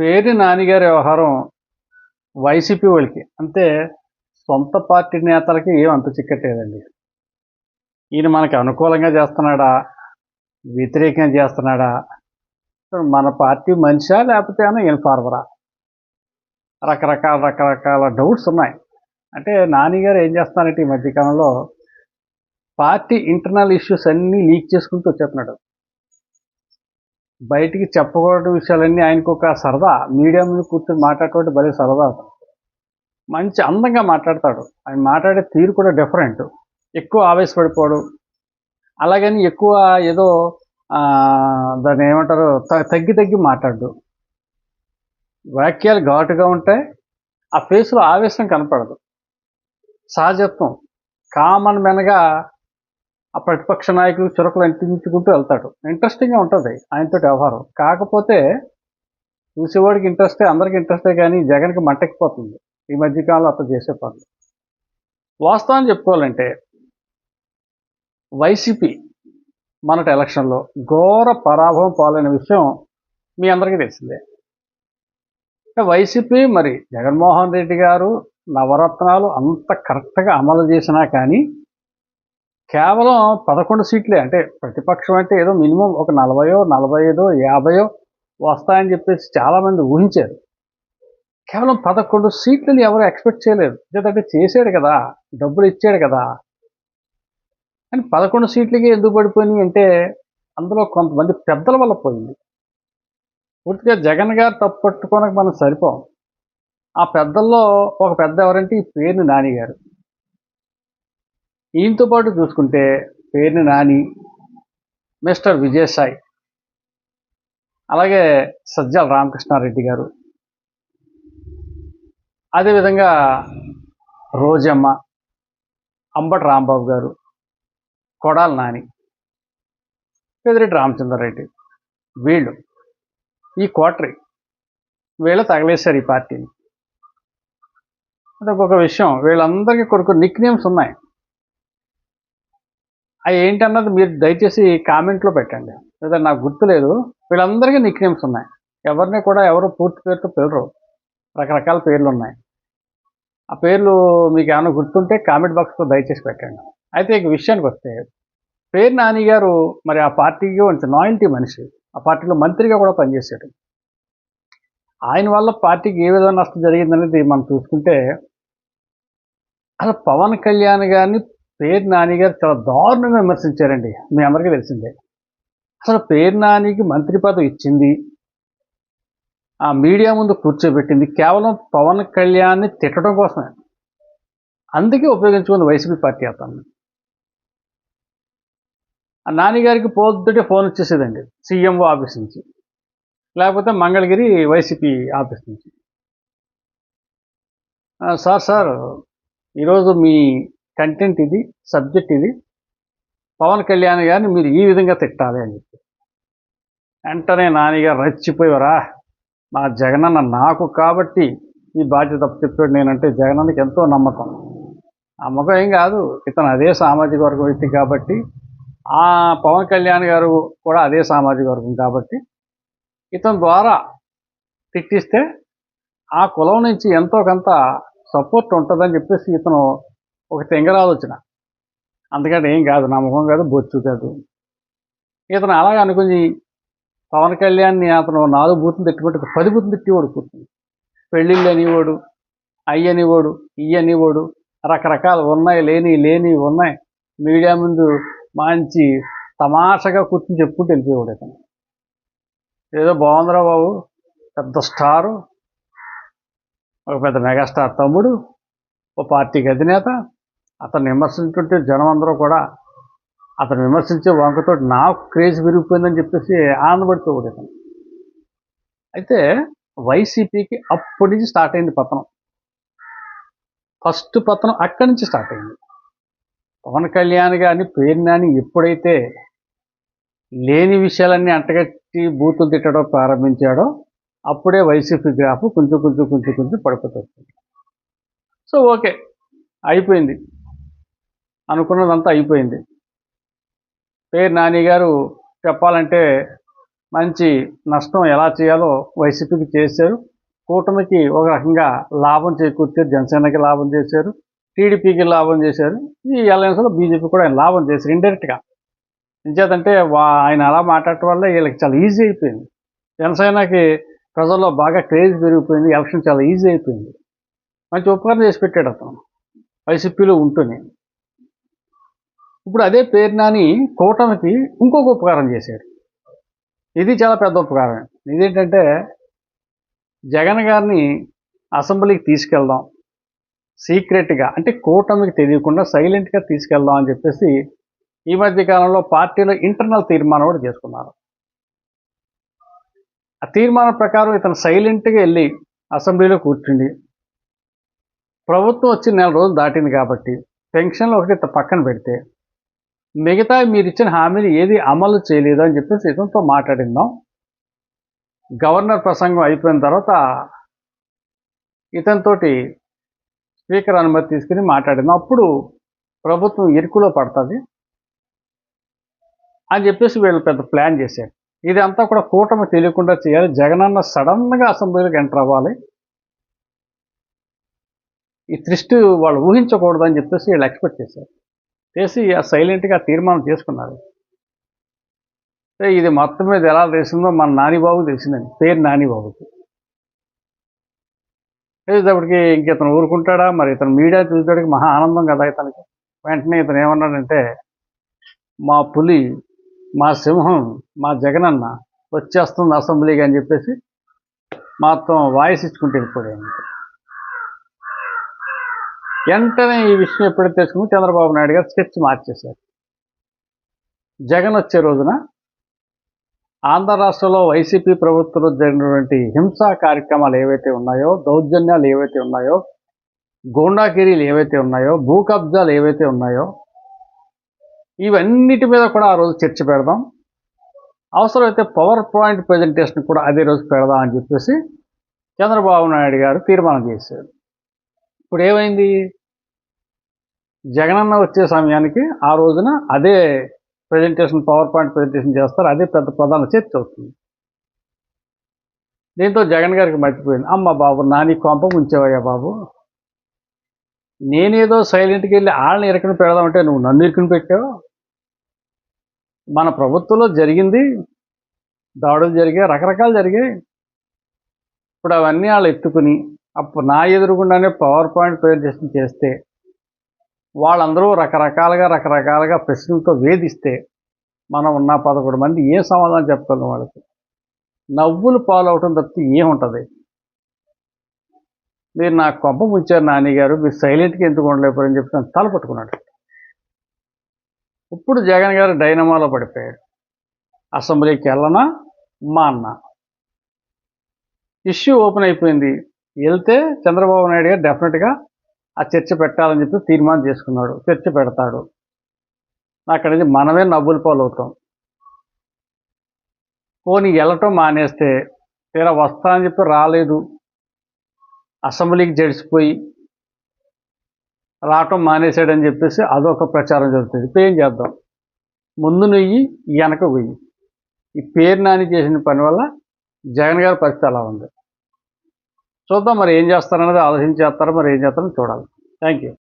పేరు నానిగారి వ్యవహారం వైసీపీ వాళ్ళకి. అంటే సొంత పార్టీ నేతలకి ఏం అంత చిక్కట్లేదండి. ఈయన మనకి అనుకూలంగా చేస్తున్నాడా? వ్యతిరేకంగా చేస్తున్నాడా? మన పార్టీ మనిషా లేకపోతే ఏమన్నా ఈయన ఫార్మరా? రకరకాల రకరకాల డౌట్స్ ఉన్నాయి. అంటే నానిగారు ఏం చేస్తున్నారంటే ఈ మధ్యకాలంలో పార్టీ ఇంటర్నల్ ఇష్యూస్ అన్నీ లీక్ చేసుకుంటూ వచ్చేస్తున్నాడు. బయటికి చెప్పకూడని విషయాలన్నీ ఆయనకు ఒక సరదా. మీడియా మీద కూర్చొని మాట్లాడటం భలే సరదా మంచి అందంగా మాట్లాడతాడు. ఆయన మాట్లాడే తీరు కూడా డిఫరెంట్ ఎక్కువ ఆవేశపడిపోవడం. అలాగని ఎక్కువ ఏదో దాన్ని ఏమంటారు త- తగ్గి తగ్గి మాట్లాడు. వాక్యాలు ఘాటుగా ఉంటాయి. ఆ ఫేస్లో ఆవేశం కనపడదు. సహజత్వం. కామన్ మెనగా ఆ ప్రతిపక్ష నాయకులు చురకలు అంటించుకుంటూ వెళ్తాడు. ఇంట్రెస్టింగ్గా ఉంటుంది ఆయనతో వ్యవహారం. కాకపోతే చూసేవాడికి ఇంట్రెస్టే అందరికి ఇంట్రెస్టే కానీ జగన్కి మంటెక్కిపోతుంది ఈ మధ్యకాలంలో అతను చేసే పనులు. వాస్తవాన్ని చెప్పుకోవాలంటే వైసీపీ మనటి ఎలక్షన్లో ఘోర పరాభవం పాలైన విషయం మీ అందరికీ తెలిసిందే. వైసీపీ మరి జగన్మోహన్ రెడ్డి గారు నవరత్నాలు అంత కరెక్ట్గా అమలు చేసినా కానీ కేవలం పదకొండు సీట్లే. అంటే ప్రతిపక్షం అంటే ఏదో మినిమం ఒక నలభయో నలభై ఐదో యాభయో వస్తాయని చెప్పేసి చాలామంది ఊహించారు. కేవలం పదకొండు సీట్లని ఎవరు ఎక్స్పెక్ట్ చేయలేదు. ఎందుకంటే చేశాడు కదా డబ్బులు ఇచ్చాడు కదా. అని పదకొండు సీట్లకి ఎందుకు పడిపోయినాయి అంటే అందులో కొంతమంది పెద్దల వల్ల పోయింది. పూర్తిగా జగన్ గారు తప్పు పట్టుకోనక మనం సరిపోం. ఆ పెద్దల్లో ఒక పెద్ద ఎవరంటే ఈ పేరుని నాని గారు ఈయనతో పాటు చూసుకుంటే పేరుని నాని మిస్టర్ విజయసాయి. అలాగే సజ్జల రామకృష్ణారెడ్డి గారు. అదేవిధంగా రోజమ్మ అంబటి రాంబాబు గారు కొడాల నాని పెదిరెడ్డి రామచంద్రారెడ్డి వీళ్ళు ఈ కోటరీ వీళ్ళు తగలేశారు ఈ పార్టీని. అదొక విషయం వీళ్ళందరికీ కొన్ని కొన్ని నిక్ నేమ్స్ ఉన్నాయి. అవి ఏంటన్నది మీరు దయచేసి కామెంట్లో పెట్టండి. లేదా నాకు గుర్తులేదు. వీళ్ళందరికీ నిక్ నేమ్స్ ఉన్నాయి. ఎవరిని కూడా ఎవరు పూర్తి పేరుతో పిలరు రకరకాల పేర్లు ఉన్నాయి. ఆ పేర్లు మీకు ఏమైనా గుర్తుంటే కామెంట్ బాక్స్లో దయచేసి పెట్టండి. అయితే ఇక విషయానికి వస్తే పేరు నాని గారు మరి ఆ పార్టీకి కొంచెం నాయల్టీ మనిషి. ఆ పార్టీలో మంత్రిగా కూడా పనిచేశాడు. ఆయన వల్ల పార్టీకి ఏ విధంగా నష్టం జరిగిందనేది మనం చూసుకుంటే అసలు పవన్ కళ్యాణ్ గారిని పేరు నాని గారు చాలా దారుణంగా విమర్శించారండి. మీ అందరికీ తెలిసిందే. అసలు పేరు నానికి మంత్రి పదవి ఇచ్చింది. ఆ మీడియా ముందు కూర్చోబెట్టింది. కేవలం పవన్ కళ్యాణ్ని తిట్టడం కోసమే. అందుకే ఉపయోగించుకుంది వైసీపీ పార్టీ అతన్ని. ఆ నాన్నగారికి పొద్దుటే ఫోన్ వచ్చేసేదండి. సీఎంఓ ఆఫీస్ నుంచి. లేకపోతే మంగళగిరి వైసీపీ ఆఫీస్ నుంచి. సార్ సార్ ఈరోజు మీ కంటెంట్ ఇది సబ్జెక్ట్ ఇది. పవన్ కళ్యాణ్ గారిని మీరు ఈ విధంగా తిట్టాలి అని చెప్పి. వెంటనే నానిగారు రచ్చిపోయారా? మా జగనన్న నాకు కాబట్టి ఈ బాధ్యత చెప్పాడు నేనంటే జగనన్నకి ఎంతో నమ్మకం. నమ్మకం ఏం కాదు ఇతను అదే సామాజిక వర్గం వ్యక్తి కాబట్టి ఆ పవన్ కళ్యాణ్ గారు కూడా అదే సామాజిక వర్గం కాబట్టి ఇతని ద్వారా తిట్టిస్తే ఆ కులం నుంచి ఎంతో కొంత సపోర్ట్ ఉంటుందని చెప్పేసి ఇతను ఒక తెంగర ఆలోచన. అందుకంటే ఏం కాదు నమ్మకం కాదు బొచ్చు కాదు. ఇతను అలాగే అనుకుని పవన్ కళ్యాణ్ని అతను నాలుగు బూతులు తిట్టుకుంటే పది బూతులు తిట్టేవాడు కూర్చుని. పెళ్ళిళ్ళు అనేవాడు అయ్యి అనేవాడు ఇయ్యి అనేవాడు రకరకాలు ఉన్నాయి లేని లేని ఉన్నాయి. మీడియా ముందు మంచి తమాషగా కూర్చుని చెప్పుకుంటూ వెళ్ళిపోయాడు ఇతను. ఏదో బాగుందిరా బాబు పెద్ద స్టారు ఒక పెద్ద మెగాస్టార్ తమ్ముడు ఓ పార్టీకి అధినేత అతను విమర్శించుంటే జనం అందరూ కూడా అతను విమర్శించే వంకతో నాకు క్రేజ్ విరిగిపోయిందని చెప్పేసి ఆనందపడిపోయాడు ఒకటి అయితే వైసీపీకి అప్పటి నుంచి స్టార్ట్ అయింది పతనం. ఫస్ట్ పతనం అక్కడి నుంచి స్టార్ట్ అయింది. పవన్ కళ్యాణ్ గారిని పేరు నాని ఎప్పుడైతే లేని విషయాలన్నీ అంటగట్టి బూతులు తిట్టడం ప్రారంభించాడో అప్పుడే వైసీపీ గ్రాఫ్ కొంచెం కొంచెం కొంచెం కొంచెం పడిపోతుంది సో ఓకే అయిపోయింది. అనుకున్నదంతా అయిపోయింది. పేరు నాని గారు చెప్పాలంటే మంచి నష్టం ఎలా చేయాలో వైసీపీకి చేశారు. కూటమికి ఒక రకంగా లాభం చేకూర్చారు. జనసేనకి లాభం చేశారు. టీడీపీకి లాభం చేశారు. ఈ అలయన్స్లో బీజేపీ కూడా ఆయన లాభం చేశారు ఇండైరెక్ట్గా ఎంచేతంటే వా ఆయన అలా మాట్లాడటం వల్ల వీళ్ళకి చాలా ఈజీ అయిపోయింది. జనసేనకి ప్రజల్లో బాగా క్రేజ్ పెరిగిపోయింది. ఎలక్షన్ చాలా ఈజీ అయిపోయింది. మంచి ఉపకారం చేసి పెట్టాడు అతను. వైసీపీలో ఉంటూనే. ఇప్పుడు అదే పేరు నాని కూటమికి ఇంకొక ఉపకారం చేశాడు. ఇది చాలా పెద్ద ఉపకారం. ఇదేంటంటే జగన్ గారిని అసెంబ్లీకి తీసుకెళ్దాం. సీక్రెట్గా అంటే కూటమికి తెలియకుండా సైలెంట్గా తీసుకెళ్దాం అని చెప్పేసి ఈ మధ్య కాలంలో పార్టీలో ఇంటర్నల్ తీర్మానం కూడా చేసుకున్నారు. ఆ తీర్మానం ప్రకారం ఇతను సైలెంట్గా వెళ్ళి అసెంబ్లీలో కూర్చుండి. ప్రభుత్వం వచ్చి నెల రోజులు దాటింది కాబట్టి పెన్షన్లు ఒకటి పక్కన పెడితే మిగతా మీరు ఇచ్చిన హామీలు ఏది అమలు చేయలేదు అని చెప్పేసి ఇతనితో మాట్లాడిందాం. గవర్నర్ ప్రసంగం అయిపోయిన తర్వాత ఇతనితోటి స్పీకర్ అనుమతి తీసుకుని మాట్లాడిందాం. అప్పుడు ప్రభుత్వం ఇరుకులో పడుతుంది అని చెప్పేసి వీళ్ళు పెద్ద ప్లాన్ చేశారు. ఇదంతా కూడా కూటమి తెలియకుండా చేయాలి. జగనన్న సడన్గా అసెంబ్లీలోకి ఎంటర్ అవ్వాలి. ఈ త్రిష్టి వాళ్ళు ఊహించకూడదని చెప్పేసి వీళ్ళు ఎక్స్పెక్ట్ చేశారు. చేసి సైలెంట్గా తీర్మానం చేసుకున్నారు. ఇది మొత్తం మీద ఎలా తెలిసిందో మన నానిబాబు తెలిసిందండి. పేరు నానిబాబుకి. చేసేటప్పటికి ఇంక ఇతను ఊరుకుంటాడా? మరి ఇతను మీడియా చూసేటప్పటికి మహా ఆనందం కదా ఇతనికి. వెంటనే ఇతను ఏమన్నాడంటే మా పులి మా సింహం మా జగనన్న వచ్చేస్తుంది అసెంబ్లీకి అని చెప్పేసి మాత్రం వాయిస్ ఇచ్చుకుంటూ వెళ్ళిపోయాడు. వెంటనే ఈ విషయం ఎప్పుడైతే తెలుసుకుని చంద్రబాబు నాయుడు గారు స్కెచ్ మార్చేశారు. జగన్ వచ్చే రోజున ఆంధ్ర రాష్ట్రంలో వైసీపీ ప్రభుత్వంలో జరిగినటువంటి హింసా కార్యక్రమాలు ఏవైతే ఉన్నాయో దౌర్జన్యాలు ఏవైతే ఉన్నాయో గోండాగిరీలు ఏవైతే ఉన్నాయో భూ కబ్జాలు ఏవైతే ఉన్నాయో ఇవన్నిటి మీద కూడా ఆ రోజు చర్చ పెడదాం. అవసరమైతే పవర్ పాయింట్ ప్రజెంటేషన్ కూడా అదే రోజు పెడదాం అని చెప్పేసి చంద్రబాబు నాయుడు గారు తీర్మానం చేశారు. ఇప్పుడు ఏమైంది జగనన్న వచ్చే సమయానికి ఆ రోజున అదే ప్రజెంటేషన్ పవర్ పాయింట్ ప్రజెంటేషన్ చేస్తారు. అదే పెద్ద ప్రధాన చర్చ అవుతుంది. దీంతో జగన్ గారికి మర్చిపోయింది అమ్మ బాబు నాని కొంప ఉంచేవయ్యా బాబు. నేనేదో సైలెంట్కి వెళ్ళి వాళ్ళని ఇరకని పెడదామంటే నువ్వు నన్ను ఇరుకుని పెట్టావు? మన ప్రభుత్వంలో జరిగింది. దాడులు జరిగాయి. రకరకాలు జరిగాయి. ఇప్పుడు అవన్నీ వాళ్ళు ఎత్తుకుని అప్పుడు నా ఎదురుగుండానే పవర్ పాయింట్ ప్రజెంటేషన్ చేస్తే వాళ్ళందరూ రకరకాలుగా రకరకాలుగా ప్రశ్నలతో వేధిస్తే మనం ఉన్న పదకొండు మంది ఏం సమాధానం చెప్పగలం వాళ్ళకి? నవ్వులు పాలవటం తప్పితే ఏముంటుంది? మీరు నా కొంప ముంచారు నాన్నగారు మీరు సైలెంట్గా ఎందుకు ఉండలేపారని చెప్పి నన్ను తల పట్టుకున్నాడు. ఇప్పుడు జగన్ గారు డైనమాలో పడిపోయాడు. అసెంబ్లీకి వెళ్ళనా? మా అన్న. ఇష్యూ ఓపెన్ అయిపోయింది. వెళ్తే చంద్రబాబు నాయుడు గారు డెఫినెట్గా ఆ చర్చ పెట్టాలని చెప్పి తీర్మానం చేసుకున్నాడు. చర్చ పెడతాడు. అక్కడి నుంచి మనమే నవ్వుల పాలు అవుతాం పోనీ వెళ్ళటం మానేస్తే తీరా వస్తా అని చెప్పి రాలేదు. అసెంబ్లీకి జడిసిపోయి రావటం మానేసాడని చెప్పేసి అదొక ప్రచారం జరుగుతుంది. ఇప్పుడు ఏం చేద్దాం? ముందు నుయ్యి వెనక పోయి ఈ పేరు నాని చేసిన పని వల్ల జగన్ గారి పరిస్థితి అలా ఉంది. చూద్దాం మరి ఏం చేస్తారనేది ఆలోచించేస్తారు మరి ఏం చేస్తారో చూడాలి. Thank you